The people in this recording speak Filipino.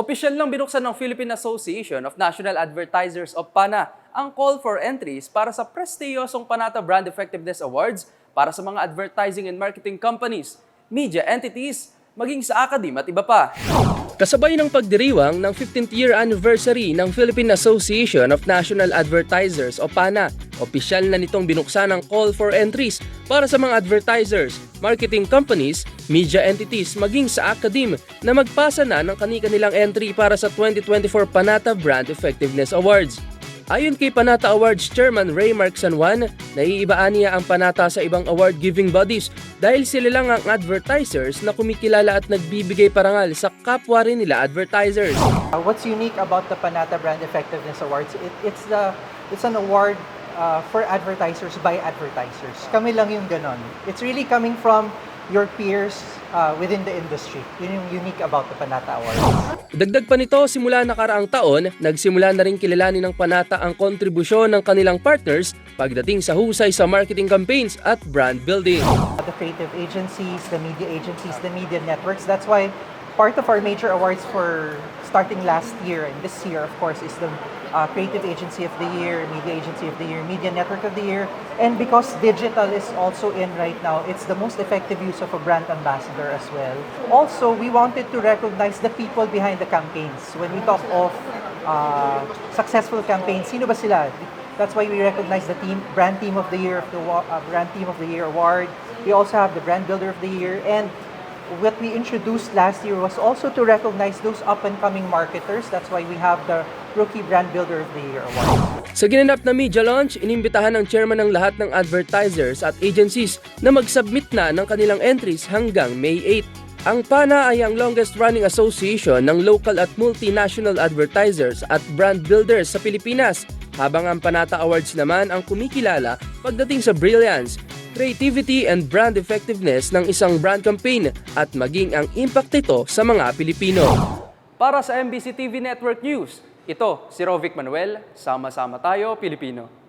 Opisyal lang binuksan ng Philippine Association of National Advertisers o PANA ang call for entries para sa prestiyosong Panata Brand Effectiveness Awards para sa mga advertising and marketing companies, media entities, maging sa academe at iba pa. Kasabay ng pagdiriwang ng 15th year anniversary ng Philippine Association of National Advertisers o PANA, opisyal na nitong binuksan ang call for entries para sa mga advertisers, marketing companies, media entities maging sa academe na magpasa na ng kani-kanilang entry para sa 2024 Panata Brand Effectiveness Awards. Ayon kay Panata Awards Chairman Ray Mark San Juan, naiibaan niya ang Panata sa ibang award-giving bodies dahil sila lang ang advertisers na kumikilala at nagbibigay parangal sa kapwa rin nila advertisers. Uh, what's unique about the Panata Brand Effectiveness Awards? It, it's the it's an award uh, for advertisers by advertisers. Kami lang yung ganon. It's really coming from your peers uh, within the industry. Yun yung unique about the Panata Awards. Dagdag pa nito, simula nakaraang taon, nagsimula na rin kilalanin ng Panata ang kontribusyon ng kanilang partners pagdating sa husay sa marketing campaigns at brand building. The creative agencies, the media agencies, the media networks. That's why part of our major awards for starting last year and this year, of course, is the uh, Creative Agency of the Year, Media Agency of the Year, Media Network of the Year. And because digital is also in right now, it's the most effective use of a brand ambassador as well. Also, we wanted to recognize the people behind the campaigns. When we talk of uh, successful campaigns, sino ba sila? That's why we recognize the team, brand team of the year of the uh, brand team of the year award. We also have the brand builder of the year, and what we introduced last year was also to recognize those up and coming marketers. That's why we have the rookie brand builder of the year award. Sa ginanap na media launch, inimbitahan ng chairman ng lahat ng advertisers at agencies na mag-submit na ng kanilang entries hanggang May 8. Ang PANA ay ang longest running association ng local at multinational advertisers at brand builders sa Pilipinas, habang ang Panata Awards naman ang kumikilala pagdating sa brilliance, creativity and brand effectiveness ng isang brand campaign at maging ang impact nito sa mga Pilipino. Para sa MBC TV Network News, ito si Rovic Manuel, sama-sama tayo Pilipino.